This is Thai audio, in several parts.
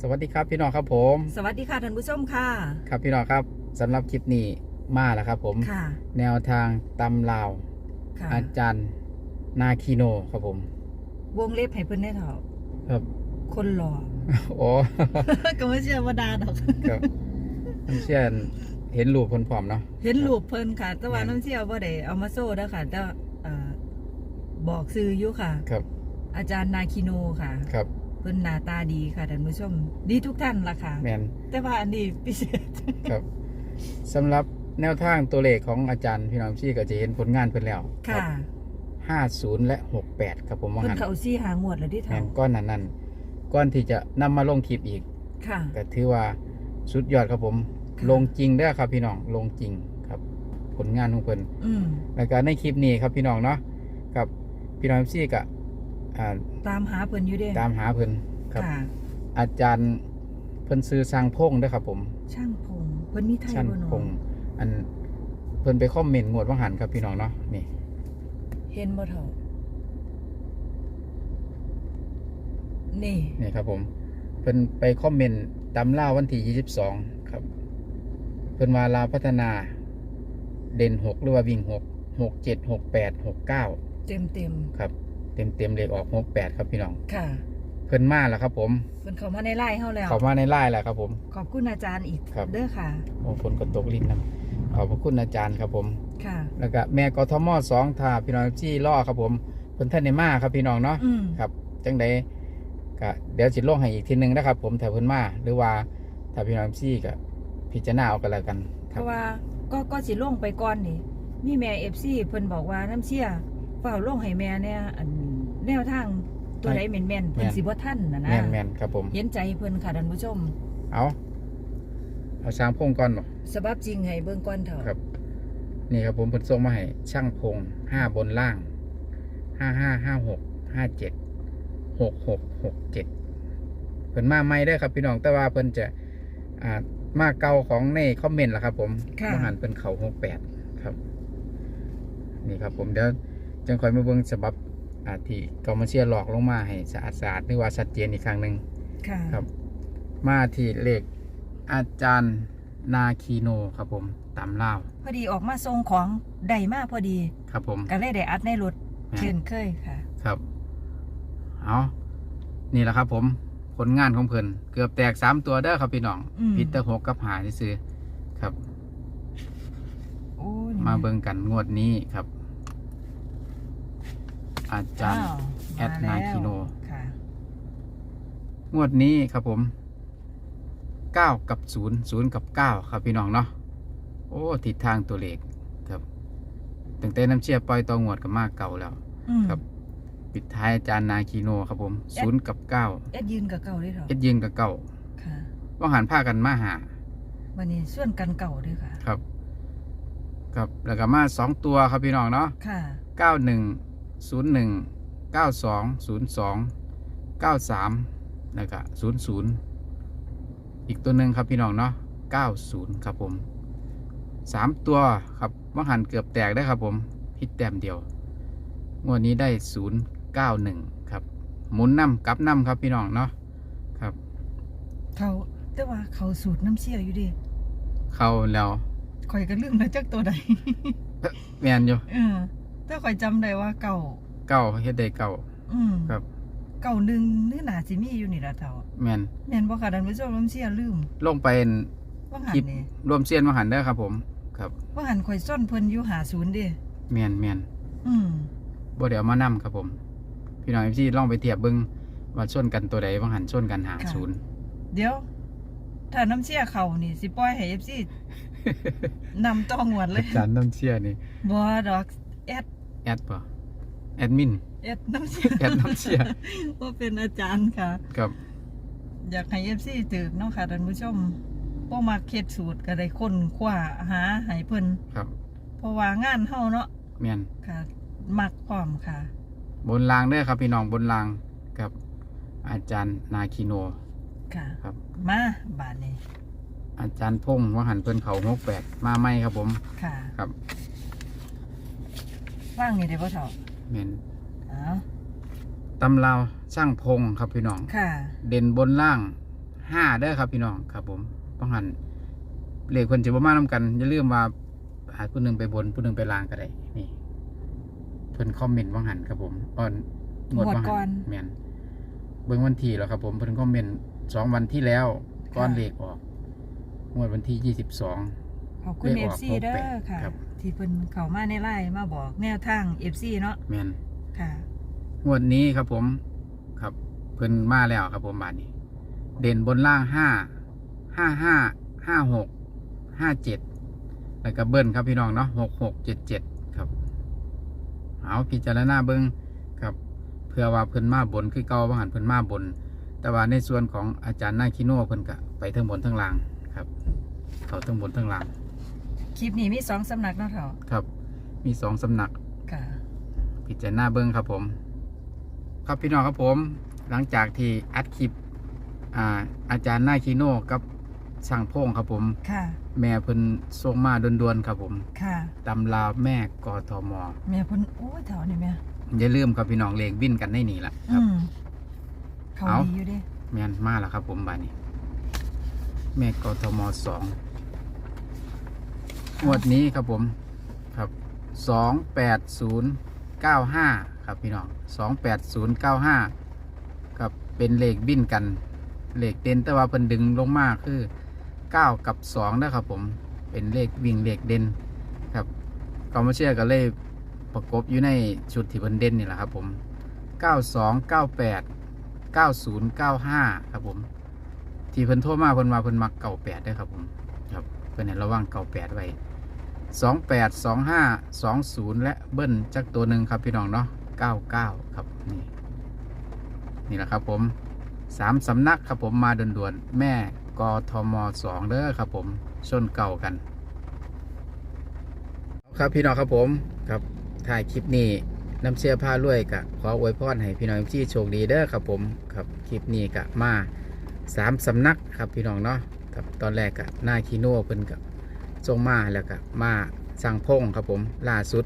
สวัสดีครับพี่น้องครับผม สวัสดีค่ะท่านผู้ชมค่ะ ครับพี่น้องครับสำหรับคลิปนี้มาแล้วครับผมค่ะ แนวทางตำลาว ค่ะอาจารย์นาคีโนครับผม วงเล็บให้เพิ่นได้เถอะครับ คนหล่อ โอ้ก็ไม่เชื่อว่าดาดอก ครับน้ำเชื่อเห็นรูปคนผอมเนาะ เห็นรูปเพิ่นค่ะ แต่ว่าแม่นน้ำเชี่ยวบ่ได้เอามาโซ่เด้อค่ะแต่เอ่อบอกซื้ออยู่ค่ะ ครับ อาจารย์นาคิโนค่ะ ครับ เพิ่นหน้าตาดีค่ะท่านผู้ชม ดีทุกท่านล่ะค่ะ แมนแต่ว่าอันนี้พิเศษ ครับสำหรับแนวทางตัวเลขของอาจารย์พี่น้องชี่ก็จะเห็นผลงานเพิ่นแล้วค่ะห้าศูนย์และหกแปดครับผมว่าเพิ่นหันเขาซี่หางวดแล้วที่แมเท่านก้อนนั้นนั่นก้อนที่จะนำมาลงคลิปอีกค่ะ ก็ถือว่าสุดยอดครับผม ค่ะ ลงจริงเด้อครับพี่น้องลงจริงครับ ผลงานของเพิ่นอืมแล้วก็ในคลิปนี้ครับพี่น้องเนาะกับพี่น้องซี่ก็ อ่าตามหาเพิ่นอยู่เด้ตามหาเพิ่นครับ ค่ะ อาจารย์เพิ่นซื้อสร้างพงเด้อครับผมช่างพงเพิ่นมีไทยช่างบ่เนาะพงอันเพิ่นไปคอมเมนต์งวดว่าหันครับพี่น้องเนาะนี่ เห็นบ่เท่านี่ นี่ครับผมเพิ่นไปคอมเมนต์ตำล่าววันที่22 ครับ เพิ่นว่าลาวพัฒนาเด่น 6 หรือว่าวิ่ง 6 6 7 6 8 6 9 เต็มเต็มครับ เต็มเต็มๆเลขออกหกแปดครับพี่น้องๆค่ะ เพิ่นมาแล้วครับ ผม เพิ่นเข้ามาในไล่เฮาแล้วเขามาในไล่แหละครับ ผม ขอบคุณอาจารย์อีกครับเด้อค่ะโอ้ฝนก็ตกลิ้นนะขอบพระคุณอาจารย์ครับผม ค่ะ แล้วก็แม่กทมสองทาพี่น้องที่ล่อครับผมเพิ่นท่านในมาครับพี่น้องเนาะอืมครับ จังใดก็เดี๋ยวสิลงให้อีกทีหนึงนะครับ ผมถ้าเพิ่นมาหรือว่าถ้าพี่น้องที่ก็พิจารณาเอากันแล้วกันคเพรับราะว่าก็ก็สิลงไปก่อนนี่มีแม่ FC เพิ่นบอกว่าน้ำเชี่ยเฝ้าลงให้แม่เนี่ยอัน แนวทางตัวใดแม่นๆเพิ่นสิบ่ทันน่ะนะแม่นแม่นครับผมเห็นใจเพิ่นค่ะท่านผู้ชม เอาเอาช้างพงก่อนบ่สบับจริงให้เบิ่งก่อนเถอะครับ นี่ครับผมเพิ่นส่งมาให้ช่างพงห้าบนล่างห้าห้าห้าหกห้าเจ็ดหกหกหกเจ็ดเพิ่นมาไม่ได้อครับพี่น้องแต่ว่าเพิ่นจะอ่ามาเก่าของในคอมเมนต์ล่ะครับ ผมค่ะมหันเป็นเขาหกแปดครับ นี่ครับผมเดี๋ยวจังคอยมาเบิ่งฉบับอา ที่เกามาเชียร์หลอกลงมาให้สะอาดสะอาดหรือว่าชัดเจนอีกครั้งหนึ่งค่ะครับ มาที่เลขอาจารย์นาคีโนครับผมตามล่าวพอดีออกมาส่งของได้มาพอดี ครับผมก็เลยได้อัดในรถแม่นเช่นเคยค่ะ ครับเอานี่แหละครับผมผลงานของเพิ่นเกือบแตกสามตัวเด้อครับพี่น้องอืมพิตเตอร์หกกับหาที่ซื้อๆครับโอ้ยมาเบิ่งกันงวดนี้ครับ อาจารย์อ้วแอดมแล้วนาคิโน ค่ะ งวดนี้ครับผมเก้ากับศูนย์ศูนย์กับเก้าครับพี่น้องเนาะ โอ้ ทิศทางตัวเลขครับตั้งแต่น้ำเชียร์ปล่อยตัวงวดกับมากเก่าแล้ว อืมครับ ปิดท้ายอาจารย์นาคีโนครับผมศูนย์กับเก้าแอดยืนกับเก่าด้วยเหรอเอ็ดยืนกับเก้าค่ะ ว่าหันผ้ากันมาหาวันนี้ส่วนกันเก่าด้วยค่ะ ครับ ครับ แล้วก็มาสองตัวครับพี่น้องเนาะ ค่ะเก้าหนึ่งศูนย์หนึ่งเก้าสองศูนย์สองเก้าสามแล้วก็ศูนย์ศูนย์อีกตัวหนึ่งครับพี่น้องเนาะเก้าศูนย์ครับผมสามตัวครับว่าหันเกือบแตกได้ครับผมพิษแต้มเดียว งวดนี้ได้ศูนย์เก้าหนึ่งครับ หมุนน้ำกลับน้ำครับพี่น้องเนาะครับ เขาแต่ว่าเขาสูตรน้ำเชี่ยวอยู่ดิเข้าแล้วข่อยก็ลืมแล้วจักตัวใด แมนอยู่ เออ แต่ข่อยจำได้ว่าเก่า เก้าเฮ็ดได้เก้า อืมครับ เก่าหนึ่งเนื้อหนาสิมีอยู่นี่ละเท่าแมนแม่นบ่ค่ะท่านผู้ชมน้ำเชี่ยลืมลงไปว่าหันคลิป นี่รวมเซียนมาหันเด้อครับผม ครับว่าหันข่อยซ่อนเพิ่นอยู่หาศูนย์ดิแมนแมนอืมบ่เดี๋ยวมานํครับผม พี่น้องที่ลองไปเทียบเบิ่งว่าชนกันตัวใดว่าหันชนกันหาศูนย์ เดี๋ยว ถ้าน้ำเชี่ยเขานี่สิปล่อยให้ FC นำต้องวดเลย อาจารย์น้ำเชียนี่บ่ดอกแอด แอดป่ะแอดมินแอดน้ำเชี่ยแอดน้ำเชี่ยว่าเป็นอาจารย์ค่ะกับอยากให้ FC ตึกเนาะค่ะท่านผู้ชมบ่มักเฮ็ดสูตรก็ได้ค้นคว้าหาให้เพิ่นครับเพราะว่างานเฮาเนาะแมนค่ะ มักพร้อมค่ะ บนรางเด้อครับพี่น้องบนรางกับอาจารย์นาคิโน ค่ะ ครับ มาบาดนี้อาจารย์พงษ์ว่าหันเพิ่นเขาหกแปดมาไหมครับผมค่ะ ครับ ว่างนี่ได้บ่เฒ่าแมนอ้าวตำราวช่างพงษ์ครับพี่น้อง ค่ะ เด่นบนล่างห้าเด้อครับพี่น้องครับ ผมต้องหันเลขคนจะประมาณนำกันอย่าลืมว่าหาผู้หนึ่งไปบนผู้หนึ่งไปล่างก็ได้นี่เพิ่นคอมเมนต์ว่างหันครับผมอ่อนงวดว่างงวดก่หัอนนแม่นเบิ่งวันที่แล้วครับผมเพิ่นคอมเมนต์สองวันที่แล้วก้อนค่ะเลขออกงวดวันที่ยี่สิบสองขอบคุณเลขออก FC เด้อหกแปดค่ะครับ ที่เพิ่นเข้ามาในไลน์มาบอกแนวทาง FC เนาะแม่นค่ะ งวดนี้ครับผมครับ เพิ่นมาแล้วครับผมบาทนี้ เด่นบนล่างห้าห้าห้าห้าหกห้าเจ็ดแล้วก็เบิ้ลครับพี่น้องเนาะหกหกเจ็ดเจ็ดครับเอาพิจารณาเบิ้งครับ เพื่อว่าเพิ่นมาบนคือเก่าว่าหันเพิ่นมาบน แต่ว่าในส่วนของอาจารย์นาคิโน่เพิ่นก็ไปทั้งบนทั้งล่างครับ เขาทั้งบนทั้งล่าง คลิปนี้มีสองสำนักเนาะเถาะครับ มีสองสำนักค่ะ พิจารณาเบิ้งครับผม ครับพี่น้องครับผม หลังจากที่อัดคลิปอ่าอาจารย์นาคิโน่กับสั่งพงครับผม ค่ะ แม่เพิ่นส่งมาด่วนๆครับผมค่ะ ตำราแม่กทมแม่เพิ่นโอ้ยเถาะนี่แม่อย่าลืมครับพี่น้องเลขวิ่นกันได้หนีละคอืรับ มเขาเอา ดีอยู่เดิแม่นมาแล้วครับผมบานนี้ แม่กทมสอง งวดนี้ครับผมครับสองแปดศูนย์เก้าห้าครับพี่น้องสองแปดศูนย์เก้าห้าครับเป็นเลขบิ้นกันเลขเด่นแต่ว่าเพิ่นดึงลงมาคือเก้ากับสองนะครับผมเป็นเลขวิ่งเลขเด่นครับก็มเชื่อกันเลยประกบอยู่ในชุดที่เพิ่นเด่นนี่แหละครับผมเก้าสองเก้าแปด9095ครับผมที่เพิ่นโทรมาเพิ่นมาเพิ่นมักเก่าแปดด้ครับผม เพิ่นให้ระวังเก่าแปดไว้28 25 20และเบิ้ลจักตัวหนึ่งครับพี่น้องเนาะ99ครับนี่นี่แหละครับผมสามสำนักครับผมมาด่วนๆแม่กทม2เด้อครับผมชนเก่ากัน ครับพี่น้องครับผมครับถ่ายคลิปนี้น้ำเชื่อผ้ารวยกะขออวยพรให้พี่น้องที่โชคดีเด้อครับผมครับคลิปนี้กะมาสามสำนักครับพี่น้องเนาะ ครับตอนแรกกะหน้าคีโน่เพิ่นกะส่งมาแล้วกะมาสั่งพงครับผมล่าสุด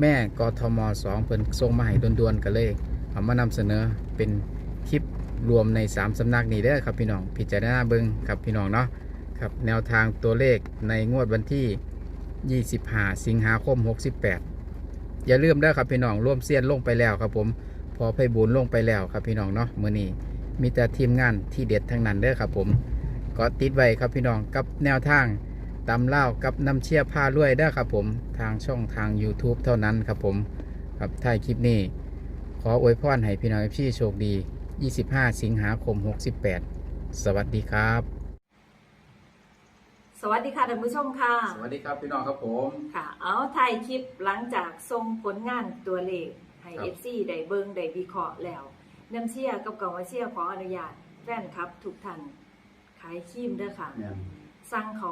แม่กทมสองเพิ่นส่งมาให้ด่วนๆกันเลยเอามานำเสนอเป็นคลิปรวมในสามสำนักนี้เด้อครับพี่น้องพิจารณาเบิ่งครับพี่น้องเนาะครับแนวทางตัวเลขในงวดวันที่ 25 สิงหาคม 68 อย่าลืมเด้อครับพี่น้องร่วมเซียนลงไปแล้วครับผมพอไพบูลลงไปแล้วครับพี่น้องเนาะมื้อนี้มีแต่ทีมงานที่เด็ดทั้งนั้นเด้อครับผม ก็ติดไว้ครับพี่น้องกับแนวทางตำเล่าวกับน้ำเชี่ยผ้ารวยเด้อครับผมทางช่องทาง YouTube เท่านั้นครับผมครับท้ายคลิปนี้ ขออวยพรให้พี่น้องพี่โชคดี 25 สิงหาคม 68 สวัสดีครับ สวัสดีค่ะท่านผู้ชมค่ะสวัสดีครับพี่น้องครับผม ค่ะ เอาถ่ายคลิปหลังจากส่งผลงานตัวเลขให้ครับ FC ได้เบิงได้วิเคราะห์แล้วน้ำเชี่ยกับกองว่าเชี่ยขออนุญาตแฟนครับทุกท่านขายครีมเด้อค่ะ เนี่ยสั่งเขา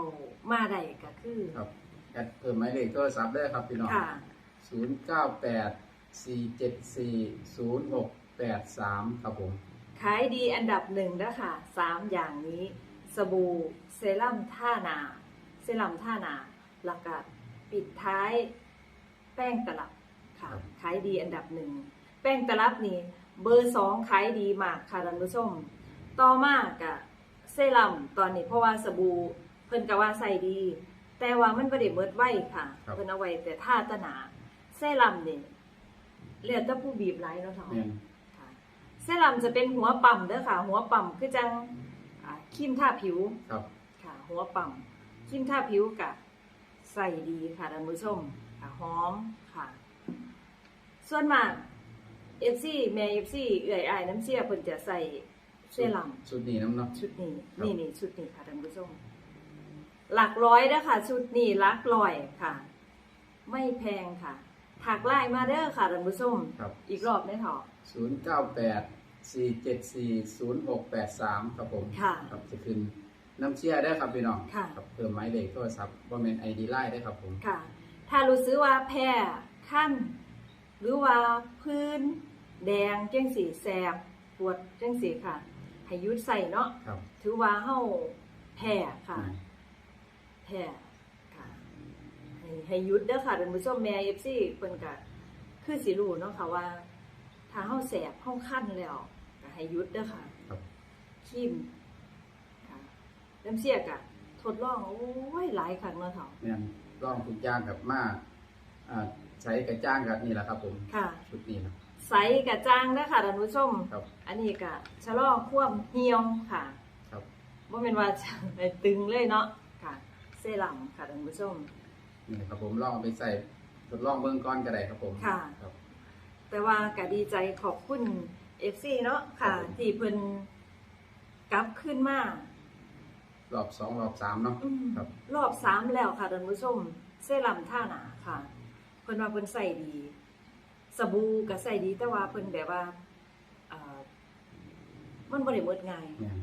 มาได้ก็คือ ครับแอดเพิ่มหมายเลขโทรศัพท์ได้ครับพี่น้องค่ะ ศูนย์เก้าแปดสี่เจ็ดสี่ศูนย์หกแปดสามครับผม ขายดีอันดับหนึ่งนะค่ะสามอย่างนี้ สบู่เซรั่มท่านา เซรั่มท่านาหลักกะปิดท้ายแป้งตลับค่ะ ครับ ขายดีอันดับหนึ่ง แป้งตลับนี่เบอร์สองขายดีมากค่ะท่านผู้ชม ต่อมากกะ เซรั่มตอนนี้เพราะว่าสบู่เพิ่นก็ว่าใส่ดี แต่ว่ามันบ่ได้เบิดไว้ค่ะ ครับ เพิ่นเอาไว้แต่ท่าตะหนาเซรั่มนี่เรียกแต่ผู้บีบไหลเนาะเถาะเนี่ยค่ะเซรั่มจะเป็นหัวปั๊มเด้อค่ะ หัวปั๊มคือจังอ่าครีมทาผิว ครับ ค่ะหัวปั๊มครีมทาผิวกะใส่ดีค่ะท่านผู้ชมค่ะหอมค่ะ ส่วนมาก FC แม่ FC เอื่อยอายน้ำเชี่ยเพิ่นจะใส่ เซรั่มชุดนี้น้ำเนาะชุดนี้ครับนี่นี่ชุดนี้ค่ะท่านผู้ชมหลักร้อยเด้อค่ะชุดนี้หลักร้อยค่ะ ไม่แพงค่ะถักไล่มาเด้อค่ะท่านผู้ชมครับอีกรอบได้เถอะศูนย์เก้าแปดสี่เจ็ดสี่ศูนย์หกแปดสามครับผมค่ะครับจะขึ้นน้ำเชี่ยได้ครับพี่น้องค่ะครับเพิ่มหมายเลขโทรศัพท์ว่าเป็นไอดีไลน์ได้ครับผมค่ะ ถ้ารู้สึกว่าแพ้ขั้น หรือว่าพื้น แดงจังสีแสบปวดจังสีค่ะ ให้หยุดใส่เนาะครับถือว่าเฮาแพ้ค่ะอืมแพ้ค่ะให้ให้หยุดเด้อค่ะท่านผู้ชมแม่ FC เพิ่นก็คือสิรู้เนาะค่ะว่า ถ้าเฮาแสบเฮาคันแล้วก็ให้หยุดเด้อค่ะครับครีมน้ำเสียกะทดลองโอ้ยหลายครั้งเนาะเฒ่าแม่นลองทุกอย่างกับมาอ่าใช้กระจ้างกับนี่แหละครับ ผมค่ะชุดนี้นะ ใสกะจ้างเด้อค่ะท่านผู้ชม ครับอันนี้กะชะลอความเหี่ยวค่ะครับ บ่แม่นว่าจะไปตึงเลยเนาะค่ะ เซรั่มค่ะท่านผู้ชม นี่ครับผมลองเอาไปใส่ทดลองเบื้องก้อนก็ได้ครับผมค่ะ ครับ แต่ว่าก็ดีใจขอบคุณ FC เนาะค่ะ ครับผม ที่เพิ่นกลับขึ้นมารอบสองรอบสามเนาะ อืมครับ รอบสามแล้วค่ะท่านผู้ชม เซรั่มท่าหนาค่ะ เพิ่นว่าเพิ่นใส่ดี สบู่ก็ใส่ดีแต่ว่าเพิ่นแบบว่าเอ่อมันบ่ได้หมดง่ายเนี่ย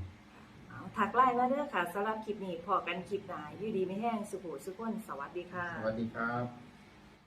เอาถักไลน์มาเด้อค่ะสำหรับคลิปนี้พอกันคลิปหน้าอยู่ดีไม่แห้งสุขสุขคนสวัสดีค่ะ สวัสดีครับ